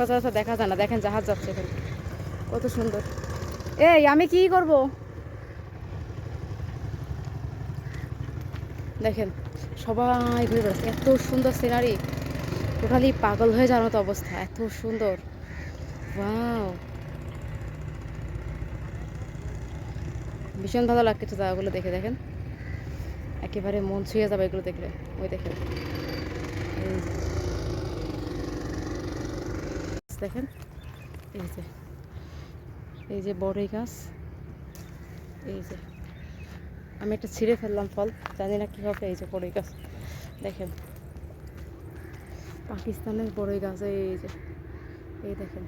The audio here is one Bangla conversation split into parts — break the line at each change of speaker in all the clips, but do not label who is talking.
সচরাচর দেখা যায় না। দেখেন, জাহাজ যাচ্ছে এখানে। কত সুন্দর। এই, আমি কি করব? দেখেন, সবাই ঘুরে বেড়াচ্ছে। এত সুন্দর সিনারি টোটালি পাগল হয়ে যাওয়ার মতো অবস্থা। এত সুন্দর। ওয়াও ভীষণ ভালো লাগছে জায়গাগুলো দেখে, দেখেন। একেবারে মন ছুঁয়ে যাবে এগুলো দেখলে। ওই দেখেন। দেখেন। এই যে এই যে বড়ই গাছ। এই যে, আমি একটা ছিঁড়ে ফেললাম ফল, জানি না কী হবে এই যে বড়ই গাছ। দেখেন, পাকিস্তানের বড়ই গাছ, এই যে, এই দেখেন।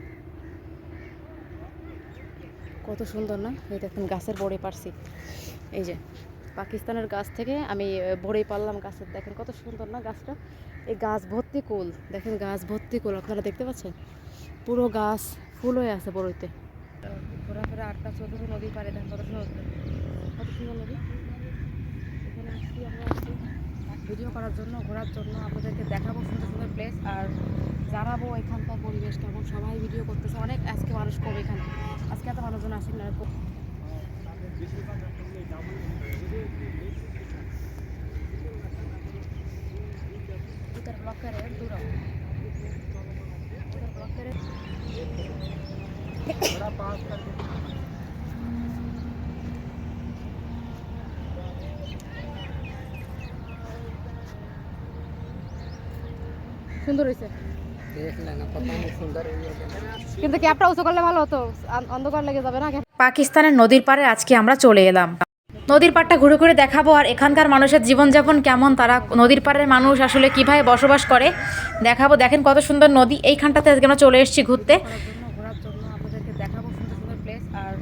কত সুন্দর না? এই দেখেন, গাছের বড়ি পারছি। এই যে, পাকিস্তানের গাছ থেকে আমি বড়ি পারলাম গাছের। দেখেন, কত সুন্দর না গাছটা? এই গাছ ভর্তি কুল। দেখেন, গাছ ভর্তি কুল, আপনারা দেখতে পাচ্ছেন? পুরো গাছ ফুল হয়ে আছে বড়ইতে। ঘোরাফেরা নদী। পারে সুন্দর নদী। এখানে ভিডিও করার জন্য ঘোরার জন্য আপনাদেরকে দেখাবো সুন্দর সুন্দর প্লেস আর জানাব এখানকার পরিবেশ কেমন। সবাই ভিডিও করতেছে। অনেক আজকে মানুষ কম এখানে। আজকে এত মানুষজন আসেন না। দূর সুন্দর হয়েছে। কিন্তু ক্যাবটা উঁচু করলে ভালো হতো অন্ধকার লেগে যাবে না
পাকিস্তানের নদীর পাড়ে আজকে আমরা চলে এলাম। নদীর পাড়টা ঘুরে ঘুরে দেখাবো আর এখানকার মানুষের জীবনযাপন কেমন তারা নদীর পাড়ের মানুষ আসলে কিভাবে বসবাস করে দেখাবো দেখেন কত সুন্দর নদী এইখানটাতে আজকে আমরা চলে এসেছি ঘুরতে
করার জন্য ঘোরার জন্য আপনাদেরকে দেখাবো সুন্দর সুন্দর প্লেস আর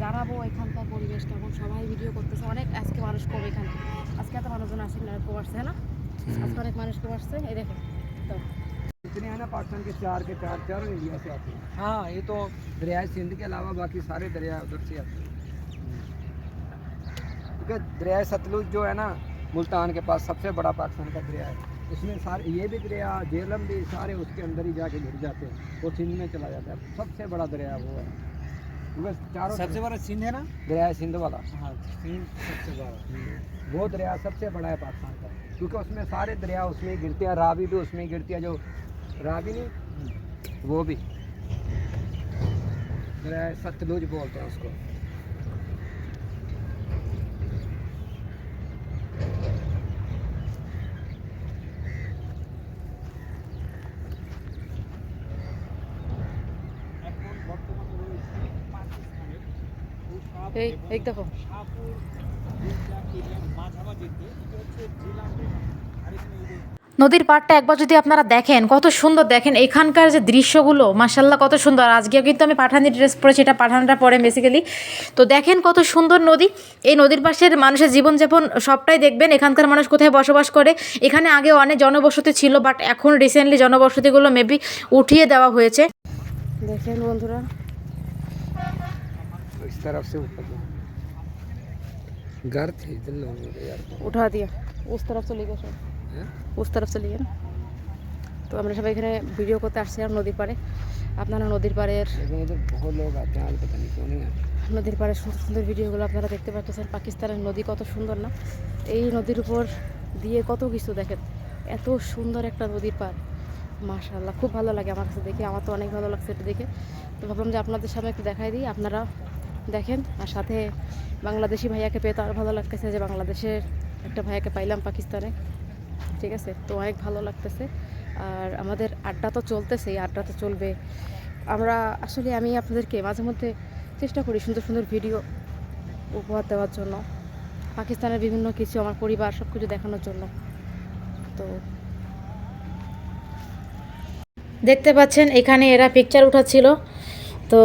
জানাবো এখানকার পরিবেশ কেমন সবাই ভিডিও করতেছে অনেক আজকে মানুষ কম এখানে আজকে এত মানুষজন আসেন না কম আসছে না আজকে অনেক মানুষ কম আসছে এই দেখেন তো
इतने हैं ना पाकिस्तान के चार के चार चारों इंडिया से आते हैं हाँ ये तो दरिया सिंध के अलावा बाकी सारे दरिया उधर से आते हैं क्योंकि दरिया सतलुज जो है ना मुल्तान के पास सबसे बड़ा पाकिस्तान का दरिया है। इसमें सारे ये भी दरिया जेलम भी सारे उसके अंदर ही जाके गिर जाते हैं। वो सिंध में चला जाता है। सबसे बड़ा दरिया वो है। क्योंकि चारों सबसे बड़ा सिंध है ना? दरिया सिंध वाला। हाँ सिंध सबसे बड़ा। वो दरिया सबसे बड़ा है पाकिस्तान का। क्योंकि उसमें सारे दरिया उसमें गिरते हैं रावी भी उसमें गिरती है जो रावी नहीं वो भी। दरिया सतलुज बोलते हैं उसको।
নদীর পাড়টা একবার যদি আপনারা দেখেন কত সুন্দর দেখেন এখানকার যে দৃশ্যগুলো মাসাল্লাহ কত সুন্দর। আজকেও কিন্তু আমি পাঠানি ড্রেস পরেছি এটা পাঠানটা পরে বেসিক্যালি তো দেখেন কত সুন্দর নদী। এই নদীর পাশের মানুষের জীবনযাপন সবটাই দেখবেন এখানকার মানুষ কোথায় বসবাস করে। এখানে আগে অনেক জনবসতি ছিল বাট এখন রিসেন্টলি জনবসতিগুলো মেবি উঠিয়ে দেওয়া হয়েছে।
দেখেন বন্ধুরা
तरफ से ऊपर जाओ। घर थे इधर लोगों के यार
উঠা দিয়া উস তরফ চলে গেছে
हैं?
উস তরফ চলে গেল তো আমরা সবাই এখানে ভিডিও করতে আসছি আর নদীর পাড়ে আপনারা নদীর পাড়ের
लेकिन इधर बहुत लोग आते हैं आज पता नहीं क्यों नहीं आते
নদীর পাড়ে সুন্দর সুন্দর ভিডিওগুলো আপনারা দেখতে পাচ্ছেন পাকিস্তানের নদী কত সুন্দর না এই নদীর উপর দিয়ে কত কিছু দেখেন এত সুন্দর একটা নদীর পাড় মাশাআল্লাহ খুব ভালো লাগে আমার কাছে দেখে আমার তো অনেক ভালো লাগছে এটা দেখে তো ভাবলাম যে আপনাদের সামনে একটু দেখাই দিই আপনারা দেখেন, আর সাথে বাংলাদেশি ভাইয়াকে পেয়ে তো আরও ভালো লাগতেছে যে বাংলাদেশের একটা ভাইয়াকে পাইলাম পাকিস্তানে। ঠিক আছে? তো অনেক ভালো লাগতেছে। আর আমাদের আড্ডা তো চলতেছে, এই আড্ডা তো চলবে। আমরা আসলে আমি আপনাদেরকে মাঝে মধ্যে চেষ্টা করি সুন্দর সুন্দর ভিডিও উপহার দেওয়ার জন্য। পাকিস্তানের বিভিন্ন কিছু, আমার পরিবার সব কিছু দেখানোর জন্য। তো
দেখতে পাচ্ছেন, এখানে এরা পিকচার উঠাচ্ছিল। তো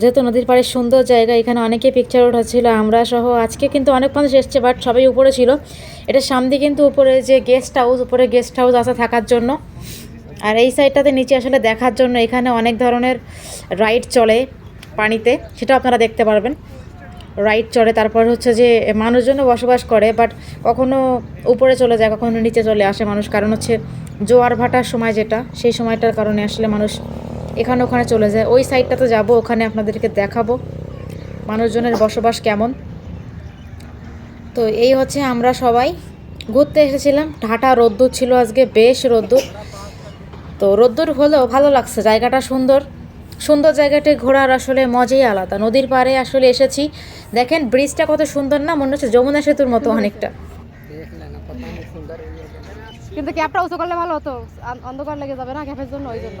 যেহেতু নদীর পাড়ের সুন্দর জায়গা, এখানে অনেকে পিকচার উঠাচ্ছিল আমরা সহ আজকে কিন্তু অনেক মানুষ এসছে বাট সবাই উপরে ছিল। এটা সামনে কিন্তু উপরে যে গেস্ট হাউস উপরে গেস্ট হাউস আছে থাকার জন্য। আর এই সাইডটাতে নিচে আসলে দেখার জন্য এখানে অনেক ধরনের রাইড চলে পানিতে সেটা আপনারা দেখতে পারবেন। রাইড চড়ে তারপর হচ্ছে যে মানুষজনও বসবাস করে বাট কখনো উপরে চলে যায়, কখনো নিচে চলে আসে মানুষ। কারণ হচ্ছে জোয়ার ভাটার সময় যেটা, সেই সময়টার কারণে আসলে মানুষ এখানে ওখানে চলে যায়। ওই সাইডটাতে যাব, ওখানে আপনাদেরকে দেখাবো মানুষজনের বসবাস কেমন। তো এই হচ্ছে আমরা সবাই। ঘুরতে এসেছিলাম, ঢাটা রোদ্দুর ছিল আজকে, বেশ রোদ্দুর। তো রোদ্দুর হলেও ভালো লাগছে, জায়গাটা সুন্দর। সুন্দর জায়গাটি ঘোরার আসলে মজাই আলাদা। নদীর পাড়ে আসলে এসেছি। দেখেন ব্রিজটা কত সুন্দর না, মনে হচ্ছে যমুনা সেতুর মতো অনেকটা।
কিন্তু ক্যাবটা উঁচু করলে ভালো হতো, অন্ধকার লেগে যাবে না ক্যাবের জন্য, ওই জন্য।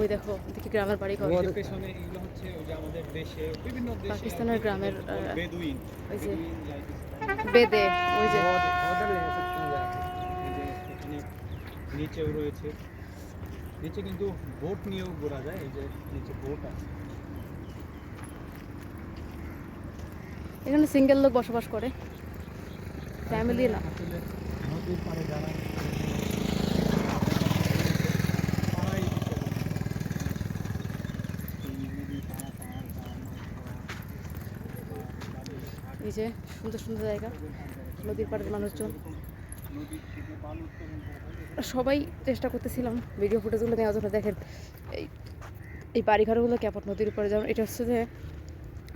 ওই দেখো দেখি গ্রামের বাড়ি ঘর? পাকিস্তানের গ্রামের বেদে ওই যে
নিচেও রয়েছে নিচে কিন্তু বোট নিয়েও ঘোরা যায় এই যে। নিচে বোট আছে
এখানে সিঙ্গেল লোক বসবাস করে। ফ্যামিলি না।
পাড়
এই যে সুন্দর সুন্দর জায়গা, নদীর পাড়ের মানুষজন। সবাই চেষ্টা করতেছিলাম ভিডিও ফুটেজগুলো নেওয়ার জন্য। দেখেন, এই এই বাড়িঘরগুলো কেমন নদীর উপরে যেমন এটা হচ্ছে যে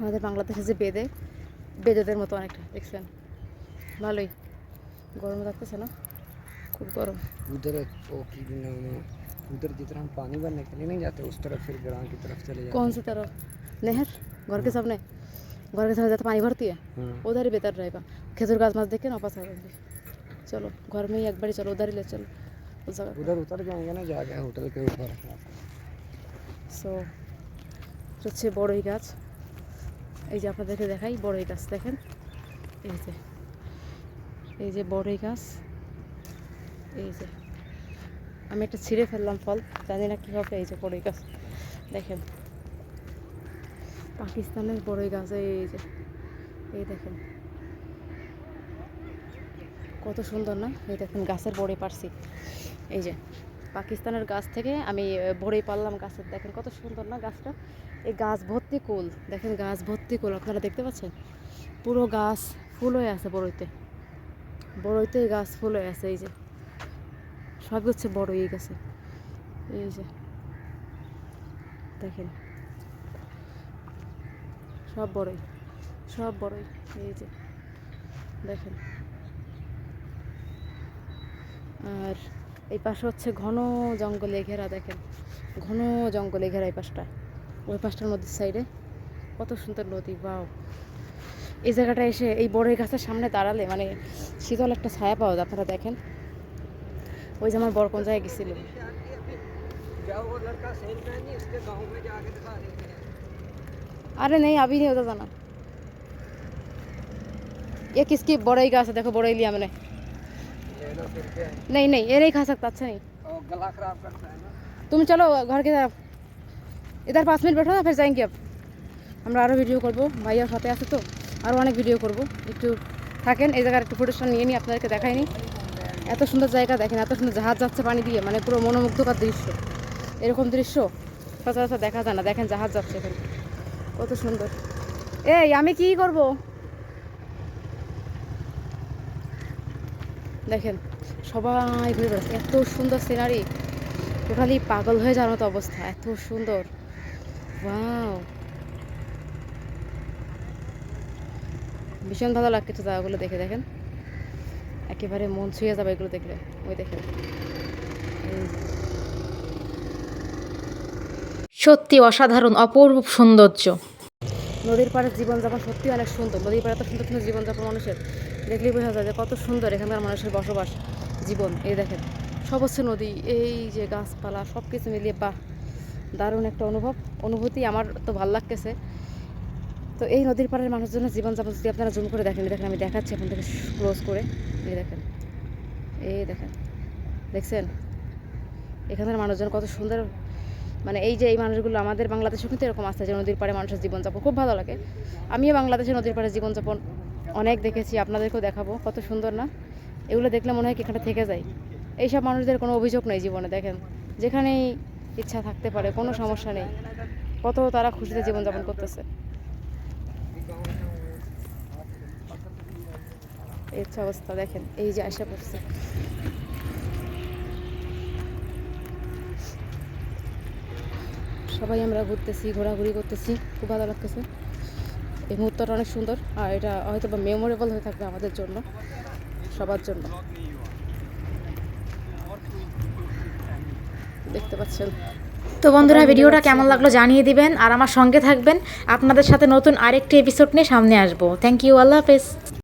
আমাদের বাংলাদেশে যে বেদে, বেদেদের মতো অনেকটা, দেখছেন? ভালোই। গরম লাগতেছে না খুব গরম
उधर वो की भी नाम है उधर जितना हम पानी भरने के लिए नहीं जाते उस तरफ फिर ग्राम की तरफ चले जाते
कौन सी तरफ नहर घर के सामने घर के सामने जाते पानी भरती है
हाँ
उधर ही बेहतर रहेगा खेजूर घास मास देख के ना वापस आ जाएंगे चलो घर में ही एक बारी चलो उधर ही ले चलो उस जगह
उधर उतर जाएंगे ना जाके होटल के ऊपर
সো হচ্ছে বড়ই গাছ এই যে আপনাদেরকে দেখাই বড়ই গাছ দেখেন এই যে এই যে বড়ই গাছ। এই যে, আমি একটা ছিঁড়ে ফেললাম ফল, জানি না কী হবে এই যে বড়ই গাছ। দেখেন, পাকিস্তানের বড়ই গাছ, এই যে, এই দেখেন। কত সুন্দর না? এই দেখেন, গাছের বড়ি পারছি। এই যে, পাকিস্তানের গাছ থেকে আমি বড়ি পারলাম গাছের। দেখেন, কত সুন্দর না গাছটা? এই গাছ ভর্তি কুল। দেখেন, গাছ ভর্তি কুল, আপনারা দেখতে পাচ্ছেন? পুরো গাছ ফুল হয়ে আছে বড়ইতে। বড়ইতে গাছ ফুল হয়ে আছে এই যে। সব হচ্ছে বড় এই গাছে। এই যে। দেখেন। সব বড়ই সব বড়ই, এই যে। দেখেন। আর এই পাশে হচ্ছে ঘন জঙ্গলে ঘেরা, দেখেন। ঘন জঙ্গলে ঘেরা এই পাশটা। ওই পাশটার মধ্যে সাইডে কত সুন্দর নদী বাও এই জায়গাটা এসে এই বড়ই গাছের সামনে দাঁড়ালে মানে শীতল একটা ছায়া পাওয়া যায় আপনারা দেখেন ওই যে আমার বড় কোন জায়গায় গেছিল
जाओ वो लड़का सेल में नहीं उसके गांव में जाके दिखा देते हैं
अरे नहीं अभी नहीं होता था ना ये किसकी बड़ई गाछ है देखो बड़ई लिया मैंने
ले लो फिर क्या है
नहीं नहीं ये नहीं खा सकता अच्छा नहीं
और गला खराब करता है ना
तुम चलो घर की तरफ इधर पाँच मिनट बैठो ना फिर जाएंगे अब আমরা আরও ভিডিও করবো ভাইয়ার সাথে আছে তো আরও অনেক ভিডিও করব। একটু থাকেন, এই জায়গার একটু ফুটেজটা নিয়ে নিই, আপনাদেরকে দেখাইনি এত সুন্দর জায়গা দেখেন, এত সুন্দর জাহাজ যাচ্ছে পানি দিয়ে মানে পুরো মনোমুগ্ধকর দৃশ্য। এরকম দৃশ্য সচরাচর দেখা যায় না। দেখেন জাহাজ যাচ্ছে এখানে। কত সুন্দর। এই, আমি কি করব? দেখেন, সবাই ঘুরে বেড়াচ্ছে। এত সুন্দর সিনারি টোটালি পাগল হয়ে যাওয়ার মতো অবস্থা। এত সুন্দর। ওয়াও ভীষণ ভালো লাগছে জায়গাগুলো দেখে দেখেন। একেবারে মন ছুঁয়ে যাবে এগুলো দেখলে। ওই দেখেন।
সত্যি অসাধারণ অপূর্ব সৌন্দর্য।
নদীর পাড়ের জীবনযাপন সত্যি অনেক সুন্দর। নদীর পাড়ে তো সুন্দর সুন্দর জীবনযাপন মানুষের। দেখলেই বোঝা যায় যে কত সুন্দর এখানকার মানুষের বসবাস জীবন। এই দেখেন সব হচ্ছে নদী এই যে গাছপালা সব কিছু মিলিয়ে বাহ দারুণ একটা অনুভব। অনুভূতি আমার তো ভালো লাগতেছে। তো এই নদীর পাড়ের মানুষজনের জীবনযাপন যদি আপনারা জুম করে দেখেন দেখেন আমি দেখাচ্ছি এখন থেকে ক্লোজ করে। এই দেখেন এই দেখেন, দেখছেন? এখানের মানুষজন কত সুন্দর মানে এই যে এই মানুষগুলো আমাদের বাংলাদেশেও কিন্তু এরকম আসছে যে নদীর পাড়ে মানুষের জীবনযাপন খুব ভালো লাগে। আমিও বাংলাদেশে নদীর পাড়ে জীবনযাপন অনেক দেখেছি, আপনাদেরকেও দেখাবো, কত সুন্দর না? এগুলো দেখলে মনে হয় কি এখানে থেকে যায়। এইসব মানুষদের কোনো অভিযোগ নেই জীবনে, দেখেন। যেখানেই ইচ্ছা থাকতে পারে, কোনো সমস্যা নেই। কত তারা খুশিতে জীবনযাপন করতেছে। অবস্থা দেখেন, এই যে আসা পড়ছে। সবাই আমরা ঘুরতেছি, ঘোরাঘুরি করতেছি, খুব ভালো লাগতেছে। এই মুহূর্তটা অনেক সুন্দর, আর এটা হয়তো বা মেমোরেবল হয়ে থাকবে আমাদের জন্য, সবার জন্য। দেখতে পাচ্ছেন।
তো বন্ধুরা, ভিডিওটা কেমন লাগল জানিয়ে দিবেন, আর আমার সঙ্গে থাকবেন। আপনাদের সাথে নতুন আরেকটি এপিসোড নিয়ে সামনে আসব। থ্যাংক ইউ আল্লাহ হাফেজ।